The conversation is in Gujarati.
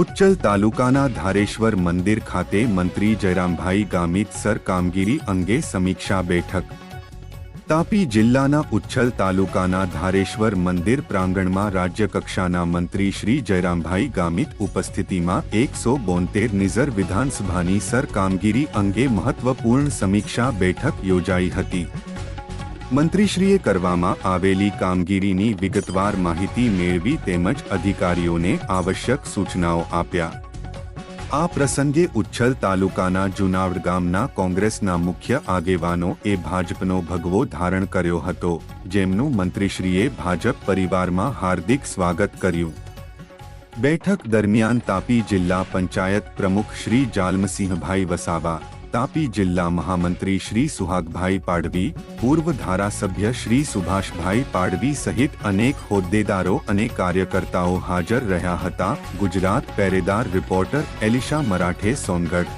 ઉચ્ચલ તાલુકાના ધારેશ્વર મંદિર ખાતે મંત્રી જયરામભાઈ ગામિત સર કામગીરી અંગે સમીક્ષા બેઠક. તાપી જિલ્લાના ઉચ્છલ તાલુકાના ધારેશ્વર મંદિર પ્રાંગણમાં રાજ્યકક્ષાના મંત્રી શ્રી જયરામભાઈ ગામિત ઉપસ્થિતિમાં એકસો બોતેર નિઝર વિધાનસભાની સર કામગીરી અંગે મહત્વપૂર્ણ સમીક્ષા બેઠક યોજાઈ હતી. મંત્રીશ્રીએ કરવામાં આવેલી કામગીરીની વિગતવાર માહિતી મેળવી તેમજ અધિકારીઓને આવશ્યક સૂચનાઓ આપ્યા. આ પ્રસંગે ઉચ્છલ તાલુકાના જુનાવડ ગામના કોંગ્રેસના મુખ્ય આગેવાનો એ ભાજપનો ભગવો ધારણ કર્યો હતો, જેમનું મંત્રીશ્રીએ ભાજપ પરિવારમાં હાર્દિક સ્વાગત કર્યું. બેઠક દરમિયાન તાપી જિલ્લા પંચાયત પ્રમુખ શ્રી જાલમસિંહભાઈ વસાવા તાપી જિલ્લા મહામંત્રી શ્રી સુહાગભાઈ પાડવી, પૂર્વ ધારાસભ્ય શ્રી સુભાષભાઈ પાડવી સહિત અનેક હોદ્દેદારો અને કાર્યકર્તાઓ હાજર રહ્યા હતા. ગુજરાત પેરેદાર રિપોર્ટર એલિશા મરાઠે સોનગઢ.